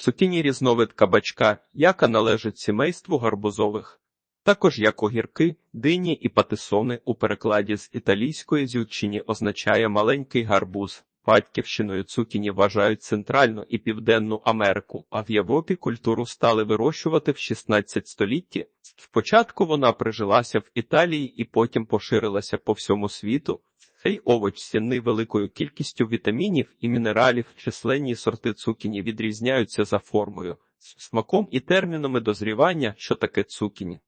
Цукіні різновид кабачка, яка належить сімейству гарбузових. Також як огірки, дині і патисони у перекладі з італійської зючині означає маленький гарбуз. Батьківщиною цукіні вважають Центральну і Південну Америку, а в Європі культуру стали вирощувати в 16 столітті. Спочатку вона прижилася в Італії і потім поширилася по всьому світу. Цей овоч цінний великою кількістю вітамінів і мінералів. Численні сорти цукіні відрізняються за формою, смаком і термінами дозрівання, що таке цукіні.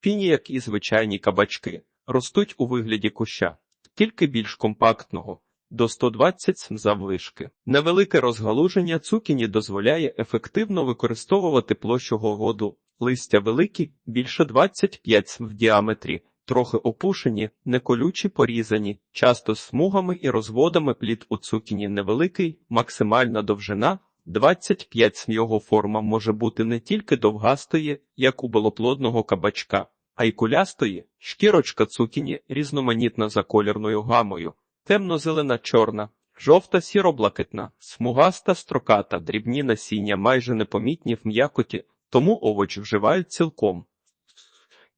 Піні, як і звичайні кабачки, ростуть у вигляді куща, тільки більш компактного, до 120 см заввишки. Невелике розгалуження цукіні дозволяє ефективно використовувати площу воду. Листя великі, більше 25 см в діаметрі, трохи опушені, неколючі порізані, часто з смугами і розводами плід у цукіні невеликий, максимальна довжина 25 см. Його форма може бути не тільки довгастої, як у болоплодного кабачка, а й кулястої, шкірочка цукіні різноманітна за колірною гамою, темно-зелена чорна, жовта сіроблакитна, смугаста строката, дрібні насіння майже непомітні в м'якоті, тому овоч вживають цілком.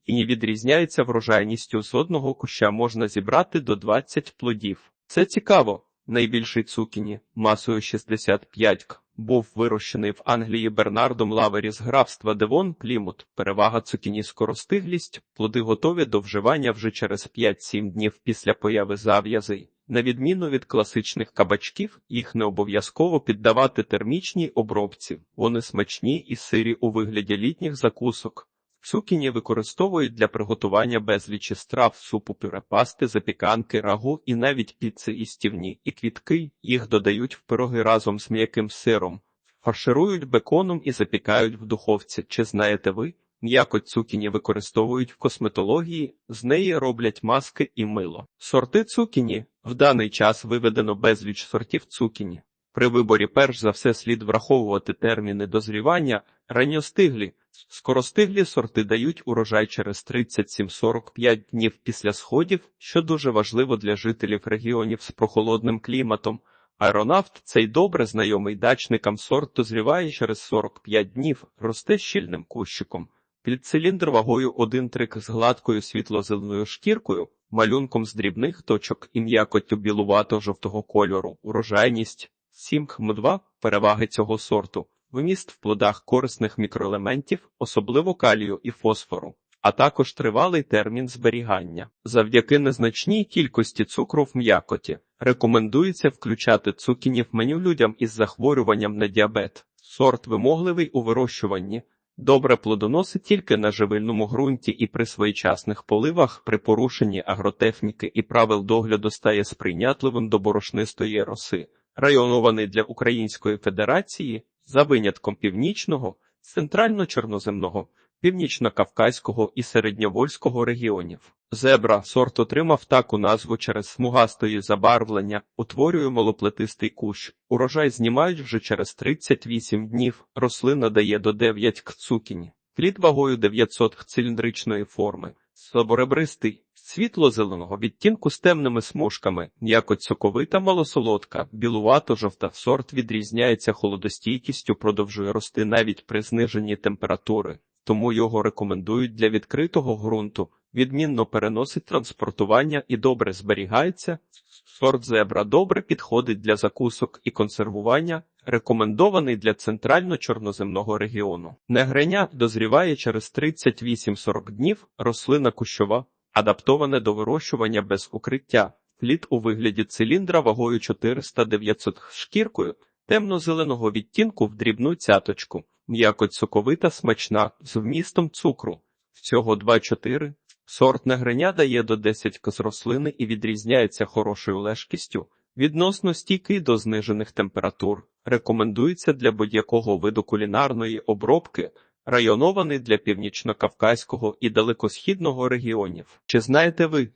І відрізняється врожайністю з одного куща можна зібрати до 20 плодів. Це цікаво. Найбільший цукіні, масою 65 к, був вирощений в Англії Бернардом Лавері з графства Девон Плімут. Перевага цукіні скоростиглість, плоди готові до вживання вже через 5-7 днів після появи зав'язей. На відміну від класичних кабачків, їх не обов'язково піддавати термічній обробці. Вони смачні і сирі у вигляді літніх закусок. Цукіні використовують для приготування безлічі страв, супу, пюре, пасти, запіканки, рагу і навіть піци і стівні, і квітки їх додають в пироги разом з м'яким сиром, фарширують беконом і запікають в духовці. Чи знаєте ви? М'якоть цукіні використовують в косметології, з неї роблять маски і мило. Сорти цукіні в даний час виведено безліч сортів цукіні. При виборі перш за все слід враховувати терміни дозрівання, ранньостиглі, скоростиглі сорти дають урожай через 37-45 днів після сходів, що дуже важливо для жителів регіонів з прохолодним кліматом. Аеронавт, цей добре знайомий дачникам сорт дозріває через 45 днів, росте щільним кущиком. Пільциліндр вагою 1 трик з гладкою світло-зеленою шкіркою, малюнком з дрібних точок і м'якоттю білувато-жовтого кольору, урожайність 7 хм2 переваги цього сорту, вміст в плодах корисних мікроелементів, особливо калію і фосфору, а також тривалий термін зберігання. Завдяки незначній кількості цукру в м'якоті рекомендується включати цукіні в меню людям із захворюванням на діабет. Сорт вимогливий у вирощуванні. Добре плодоносить тільки на живильному ґрунті і при своєчасних поливах при порушенні агротехніки і правил догляду стає сприйнятливим до борошнистої роси, районований для Української Федерації за винятком північного, центрально-чорноземного, північно-кавказького і середньовольського регіонів. Зебра сорт отримав таку назву через смугастої забарвлення, утворює малоплетистий кущ. Урожай знімають вже через 38 днів. Рослина дає до 9 к цукіні. Плід вагою 900 х циліндричної форми. Слаборебристий, світло-зеленого відтінку з темними смужками, м'якоть соковита малосолодка, білувато-жовта сорт відрізняється холодостійкістю, продовжує рости навіть при зниженні температури, тому його рекомендують для відкритого ґрунту, відмінно переносить транспортування і добре зберігається. Сорт зебра добре підходить для закусок і консервування, рекомендований для центрально-чорноземного регіону. Негреня дозріває через 38-40 днів, рослина кущова, адаптоване до вирощування без укриття, плід у вигляді циліндра вагою 400-900 шкіркою, темно-зеленого відтінку в дрібну цяточку, м'якоть соковита смачна, з вмістом цукру, всього 2-4. Сорт негреня дає до 10 з рослини і відрізняється хорошою лежкістю, відносно стійкий до знижених температур, рекомендується для будь-якого виду кулінарної обробки, районований для північно-кавказького і далекосхідного регіонів. Чи знаєте ви?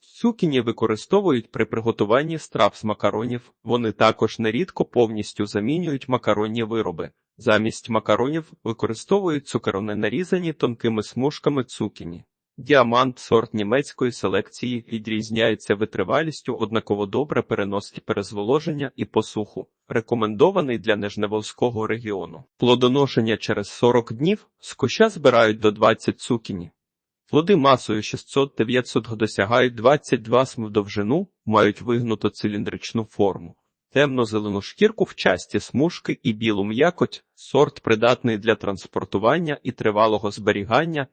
Цукіні використовують при приготуванні страв з макаронів, вони також нерідко повністю замінюють макаронні вироби. Замість макаронів використовують цукерони нарізані тонкими смужками цукіні. Діамант сорт німецької селекції відрізняється витривалістю, однаково добре переносить перезволоження і посуху. Рекомендований для Нижневолзького регіону. Плодоношення через 40 днів з куща збирають до 20 цукіні. Плоди масою 600-900 досягають 22 см в довжину, мають вигнуто циліндричну форму. Темно-зелену шкірку в часті смужки і білу м'якоть, сорт придатний для транспортування і тривалого зберігання.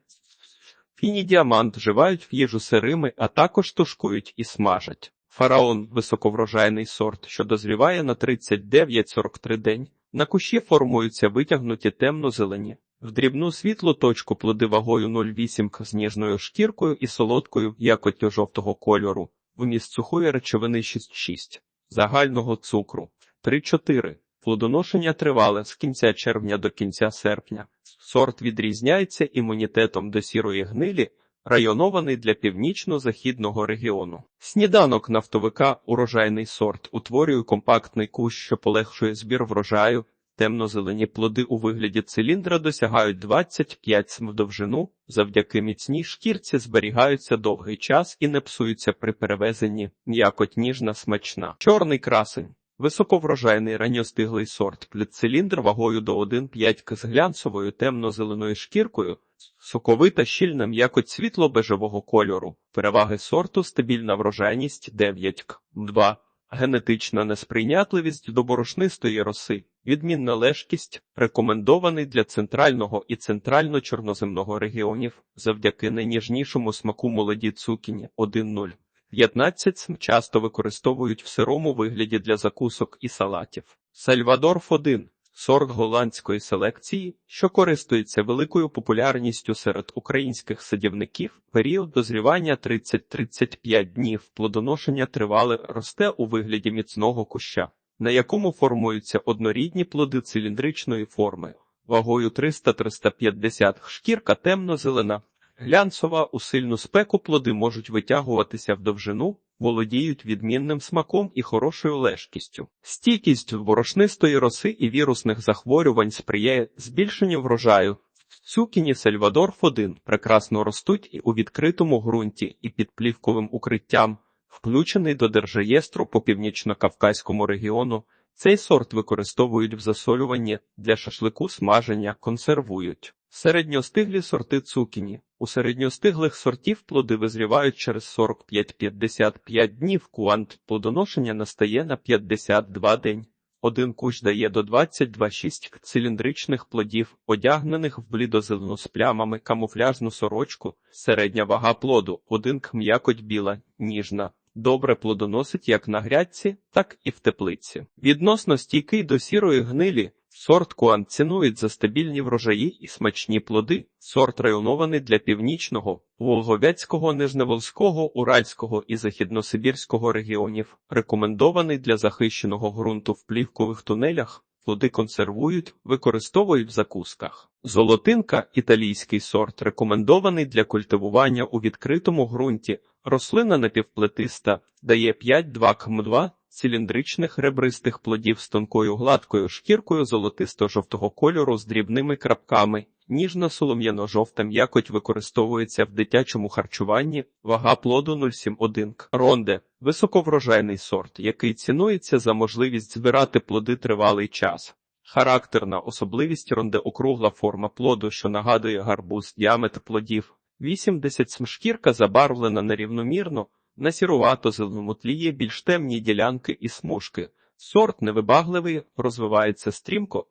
Фіні діамант вживають в їжу сирими, а також тушкують і смажать. Фараон – високоврожайний сорт, що дозріває на 39-43 день. На кущі формуються витягнуті темно-зелені. В дрібну світлу точку плоди вагою 0,8 з ніжною шкіркою і солодкою якоттю жовтого кольору. Вміст сухої речовини 6,6. Загального цукру 3-4. Плодоношення тривале з кінця червня до кінця серпня. Сорт відрізняється імунітетом до сірої гнилі, районований для північно-західного регіону. Сніданок нафтовика урожайний сорт утворює компактний кущ, що полегшує збір врожаю. Темно-зелені плоди у вигляді циліндра досягають 25 см в довжину, завдяки міцній шкірці зберігаються довгий час і не псуються при перевезенні, м'якоть ніжна смачна. Чорний красень. Високоврожайний ранньостиглий сорт плідциліндр вагою до 1,5 к з глянцевою темно-зеленою шкіркою, соковита щільна м'якоть світло-бежевого кольору, переваги сорту стабільна врожайність 9 к 2. Генетична несприйнятливість до борошнистої роси, відмінна лежкість, рекомендований для центрального і центрально-чорноземного регіонів завдяки найніжнішому смаку молоді цукіні 1.0. 15 см часто використовують в сирому вигляді для закусок і салатів. Сальвадорф 1 сорт голландської селекції, що користується великою популярністю серед українських садівників. Період дозрівання 30-35 днів, плодоношення тривале росте у вигляді міцного куща, на якому формуються однорідні плоди циліндричної форми. Вагою 300-350 шкірка темно-зелена, Глянцова у сильну спеку плоди можуть витягуватися в довжину, володіють відмінним смаком і хорошою лежкістю. Стійкість борошнистої роси і вірусних захворювань сприяє збільшенню врожаю. Цукіні Сальвадорф 1 прекрасно ростуть і у відкритому ґрунті і під плівковим укриттям, включений до держреєстру по північно-кавказькому регіону. Цей сорт використовують в засолюванні для шашлику смаження, консервують. Середньостиглі сорти цукіні. У середньостиглих сортів плоди визрівають через 45-55 днів, куант плодоношення настає на 52 день. Один кущ дає до 22-6 циліндричних плодів, одягнених в блідозелену з плямами камуфляжну сорочку, середня вага плоду, один к м'якоть біла, ніжна. Добре плодоносить як на грядці, так і в теплиці. Відносно стійкий до сірої гнилі, Сорт Куан цінують за стабільні врожаї і смачні плоди. Сорт районований для північного, Волговецького, Нижневолзького, Уральського і Західносибірського регіонів. Рекомендований для захищеного ґрунту в плівкових тунелях. Плоди консервують, використовують в закусках. Золотинка італійський сорт рекомендований для культивування у відкритому ґрунті. Рослина напівплетиста дає 5-2 км2 циліндричних ребристих плодів з тонкою гладкою шкіркою золотисто-жовтого кольору з дрібними крапками. Ніжно-солом'яно-жовта м'якоть використовується в дитячому харчуванні, вага плоду 0,71 к. Ронде – високоврожайний сорт, який цінується за можливість збирати плоди тривалий час. Характерна особливість ронде округла форма плоду, що нагадує гарбуз, діаметр плодів. 80 см шкірка забарвлена нерівномірно, на сірувато-зеленому тлі є більш темні ділянки і смужки. Сорт невибагливий, розвивається стрімко.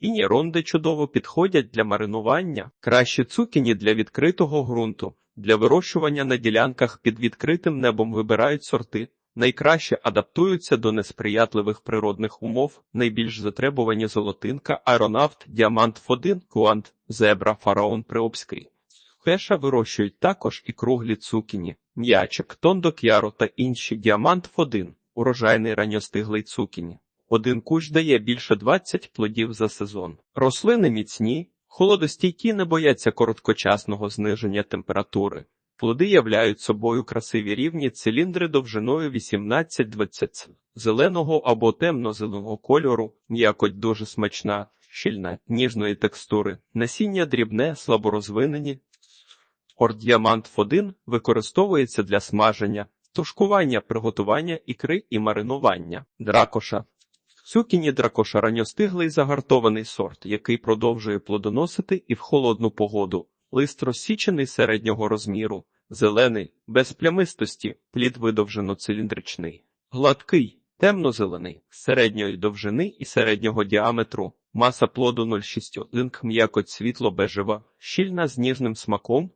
І ронди чудово підходять для маринування, кращі цукіні для відкритого ґрунту. Для вирощування на ділянках під відкритим небом вибирають сорти, найкраще адаптуються до несприятливих природних умов, найбільш затребувані золотинка, аеронавт, діамант Фодин, куант, зебра, фараон Приобський. Пеша вирощують також і круглі цукіні, м'ячик, тондок'яро та інші діамант Фодин, урожайний ранньостиглий цукіні. Один кущ дає більше 20 плодів за сезон. Рослини міцні, холодостійкі не бояться короткочасного зниження температури. Плоди являють собою красиві рівні циліндри довжиною 18-20 зеленого або темно-зеленого кольору, м'якоть дуже смачна, щільна, ніжної текстури, насіння дрібне, слаборозвинені. Ордіамант Фодин використовується для смаження, тушкування, приготування ікри і маринування. Дракоша. Цукіні дракоша ранньостиглий загартований сорт, який продовжує плодоносити і в холодну погоду. Лист розсічений середнього розміру, зелений, без плямистості, плід видовжено-циліндричний, гладкий, темно-зелений, середньої довжини і середнього діаметру, маса плоду 0,61 м'якоть світло-бежева, щільна з ніжним смаком.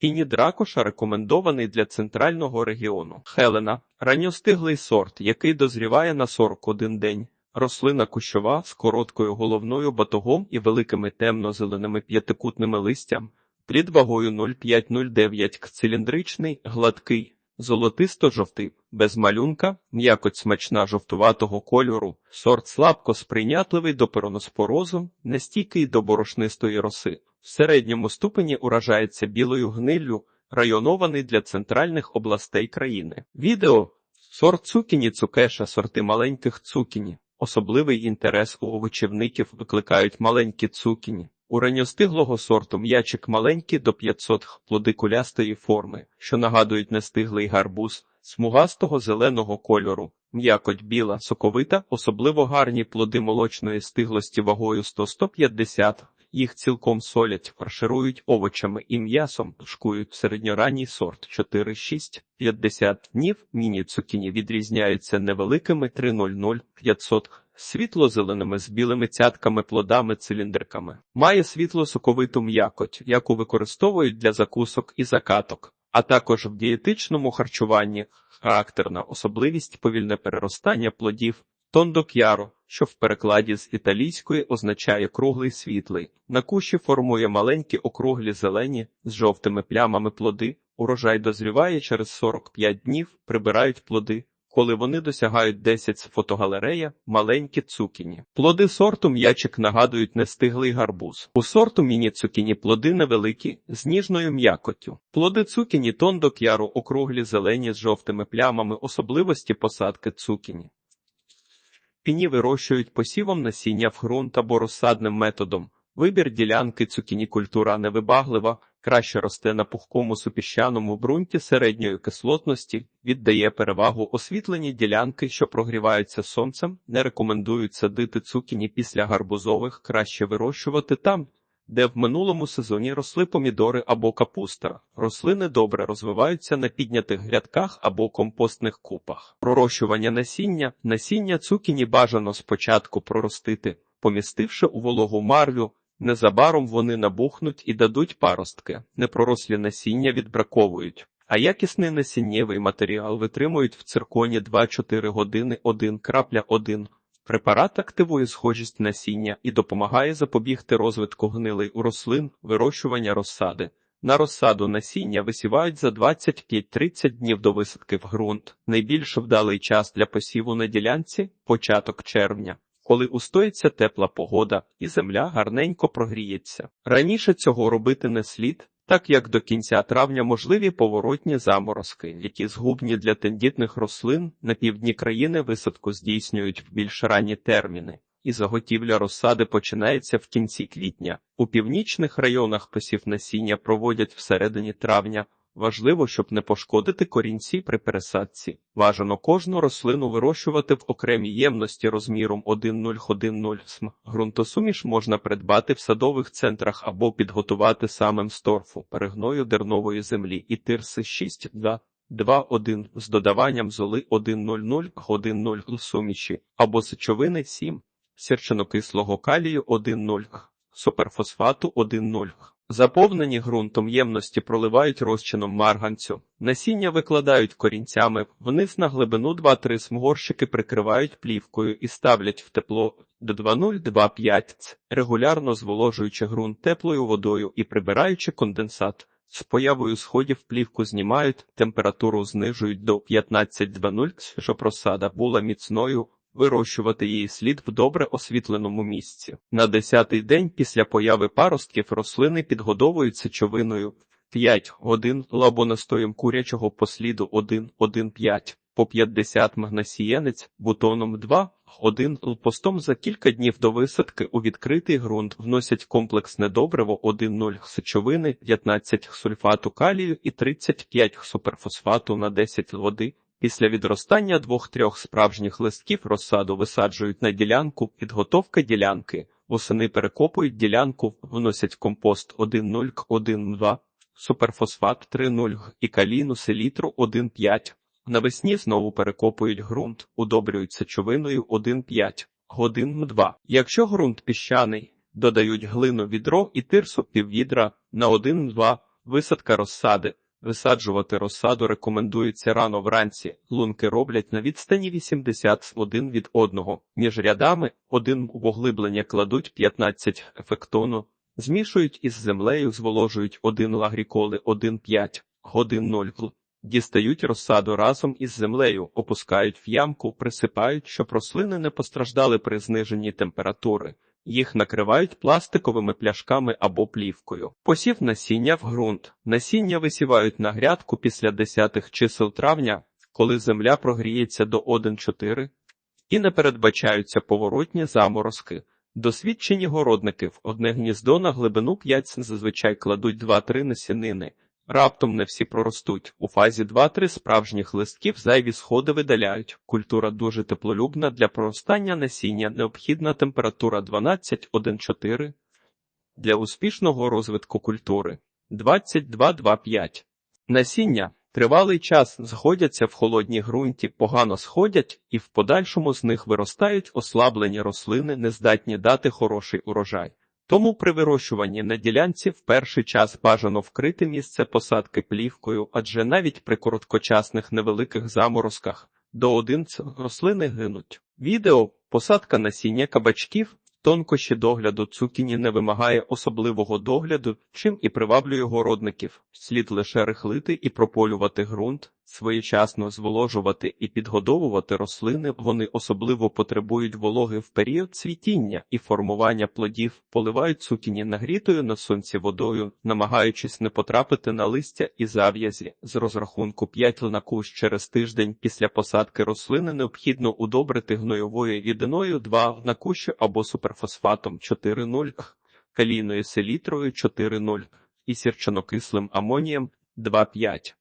Піні дракоша рекомендований для центрального регіону. Хелена – ранньостиглий сорт, який дозріває на 41 день. Рослина кущова з короткою головною батогом і великими темно-зеленими п'ятикутними листям. Плід вагою 0,5-0,9 к циліндричний, гладкий, золотисто-жовтий, без малюнка, м'якоть смачна жовтуватого кольору, сорт слабко сприйнятливий до пероноспорозу, нестійкий до борошнистої роси. В середньому ступені уражається білою гниллю, районований для центральних областей країни. Відео Сорт цукіні цукеша, сорти маленьких цукіні. Особливий інтерес у овочівників викликають маленькі цукіні. У ранньостиглого сорту м'ячик маленький до 500 плоди кулястої форми, що нагадують нестиглий гарбуз, смугастого зеленого кольору, м'якоть біла, соковита, особливо гарні плоди молочної стиглості вагою 100-150. Їх цілком солять, фарширують овочами і м'ясом, тушкують середньоранній сорт 4-6-50 днів. Міні-цукіні відрізняються невеликими 300-500, світло-зеленими з білими цятками, плодами, циліндриками. Має світло-соковиту м'якоть, яку використовують для закусок і закаток, а також в дієтичному харчуванні характерна особливість повільне переростання плодів. Тондок'яро, що в перекладі з італійської означає круглий світлий. На кущі формує маленькі округлі зелені з жовтими плямами плоди. Урожай дозріває через 45 днів, прибирають плоди. Коли вони досягають 10 з фотогалерея, маленькі цукіні. Плоди сорту м'ячик нагадують нестиглий гарбуз. У сорту міні-цукіні плоди невеликі, з ніжною м'якоттю. Плоди цукіні тондок'яру округлі зелені з жовтими плямами особливості посадки цукіні. Піні вирощують посівом насіння в ґрунт або розсадним методом. Вибір ділянки цукіні культура невибаглива, краще росте на пухкому супіщаному ґрунті середньої кислотності, віддає перевагу освітлені ділянки, що прогріваються сонцем, не рекомендують садити цукіні після гарбузових, краще вирощувати там, де в минулому сезоні росли помідори або капуста. Рослини добре розвиваються на піднятих грядках або компостних купах. Пророщування насіння. Насіння цукіні бажано спочатку проростити, помістивши у вологу марлю. Незабаром вони набухнуть і дадуть паростки. Непророслі насіння відбраковують, а якісний насіннєвий матеріал витримують в цирконі 2-4 години 1.1. Препарат активує схожість насіння і допомагає запобігти розвитку гнилий у рослин, вирощування розсади. На розсаду насіння висівають за 25-30 днів до висадки в ґрунт. Найбільш вдалий час для посіву на ділянці початок червня, коли устоїться тепла погода і земля гарненько прогріється. Раніше цього робити не слід, так як до кінця травня можливі поворотні заморозки, які згубні для тендітних рослин на півдні країни висадку здійснюють в більш ранні терміни, і заготівля розсади починається в кінці квітня. У північних районах посів насіння проводять всередині травня. Важливо, щоб не пошкодити корінці при пересадці. Бажано кожну рослину вирощувати в окремій ємності розміром 1,0-1,0 см. Ґрунтосуміш можна придбати в садових центрах або підготувати самим з торфу, перегною дернової землі і тирси 6,2. 2,1 з додаванням золи 1,00 1,0 суміші або сечовини 7, сірчинокислого калію 1,0, суперфосфату 1,0. Заповнені ґрунтом ємності проливають розчином марганцю. Насіння викладають корінцями, вниз на глибину 2-3 смгорщики прикривають плівкою і ставлять в тепло до 2,0-2,5 ц, регулярно зволожуючи ґрунт теплою водою і прибираючи конденсат. З появою сходів плівку знімають, температуру знижують до 15-2,0 ц, щоб розсада була міцною. Вирощувати її слід в добре освітленому місці. На десятий день після появи паростків рослини підгодовують сечовиною 5 годин лабонастоєм курячого посліду 1-1,5 по 50 магнасієнець, бутоном 2 1 постом за кілька днів до висадки у відкритий ґрунт вносять комплексне добриво 1,0 сечовини, 15 сульфату калію і 35 суперфосфату на 10 води. Після відростання двох-трьох справжніх листків розсаду висаджують на ділянку, підготовка ділянки. Восени перекопують ділянку, вносять компост 1,0 к 1,2, суперфосфат 3,0 і калійну селітру 1,5. Навесні знову перекопують ґрунт, удобрюють сечовиною 1,5, годин 2. Якщо ґрунт піщаний, додають глину відро і тирсу піввідра на 1,2, висадка розсади. Висаджувати розсаду рекомендується рано вранці. Лунки роблять на відстані 81 від одного. Між рядами один в поглиблення кладуть 15 ефектону, змішують із землею, зволожують 1 лагріколи 1,5, годин 0 гл. Дістають розсаду разом із землею, опускають в ямку, присипають, щоб рослини не постраждали при зниженні температури. Їх накривають пластиковими пляшками або плівкою. Посів насіння в ґрунт. Насіння висівають на грядку після 10 чисел травня, коли земля прогріється до 1,4 і не передбачаються поворотні заморозки. Досвідчені городники в одне гніздо на глибину 5 зазвичай кладуть 2-3 насінини. Раптом не всі проростуть. У фазі 2-3 справжніх листків зайві сходи видаляють. Культура дуже теплолюбна для проростання насіння. Необхідна температура 12-1,4. Для успішного розвитку культури 22-2,5. Насіння тривалий час сходяться в холодній ґрунті, погано сходять, і в подальшому з них виростають ослаблені рослини, нездатні дати хороший урожай. Тому при вирощуванні на ділянці в перший час бажано вкрити місце посадки плівкою, адже навіть при короткочасних невеликих заморозках до один рослини гинуть. Відео посадка насіння кабачків. Тонкощі догляду цукіні не вимагає особливого догляду, чим і приваблює городників. Слід лише рихлити і прополювати ґрунт, своєчасно зволожувати і підгодовувати рослини. Вони особливо потребують вологи в період цвітіння і формування плодів, поливають цукіні нагрітою на сонці водою, намагаючись не потрапити на листя і зав'язі. З розрахунку 5 на кущ через тиждень після посадки рослини необхідно удобрити гнойовою рідиною 2 на кущ або суперфосфатом 4,0, калійною селітрою 4,0 і сірчанокислим амонієм 2,5.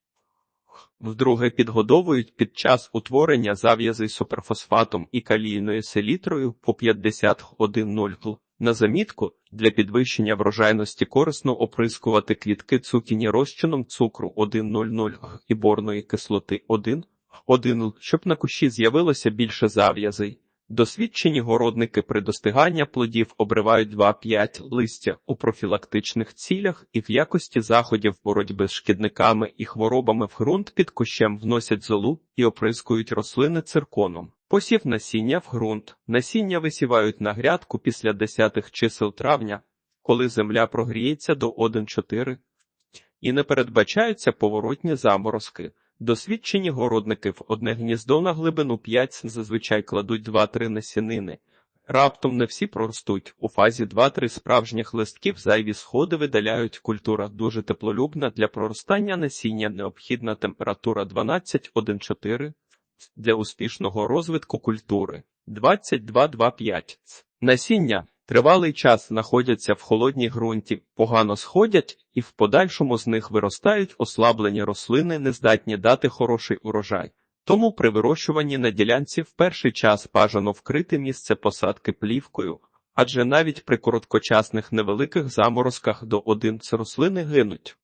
Вдруге підгодовують під час утворення зав'язи суперфосфатом і калійною селітрою по 51,0 гл. На замітку, для підвищення врожайності корисно оприскувати квітки цукіні розчином цукру 1,00 г і борної кислоти 1, 1 л, щоб на кущі з'явилося більше зав'язей. Досвідчені городники при достиганні плодів обривають 2-5 листя у профілактичних цілях і в якості заходів боротьби з шкідниками і хворобами в ґрунт під кущем вносять золу і оприскують рослини цирконом. Посів насіння в ґрунт. Насіння висівають на грядку після 10 чисел травня, коли земля прогріється до 1,4 і не передбачаються поворотні заморозки. Досвідчені городники в одне гніздо на глибину 5 зазвичай кладуть 2-3 насінини. Раптом не всі проростуть. У фазі 2-3 справжніх листків зайві сходи видаляють. Культура дуже теплолюбна для проростання насіння необхідна температура 12-1,4 для успішного розвитку культури 22-2,5. Насіння Тривалий час знаходяться в холодній ґрунті, погано сходять, і в подальшому з них виростають ослаблені рослини, нездатні дати хороший урожай. Тому при вирощуванні на ділянці в перший час бажано вкрити місце посадки плівкою, адже навіть при короткочасних невеликих заморозках до один рослини гинуть.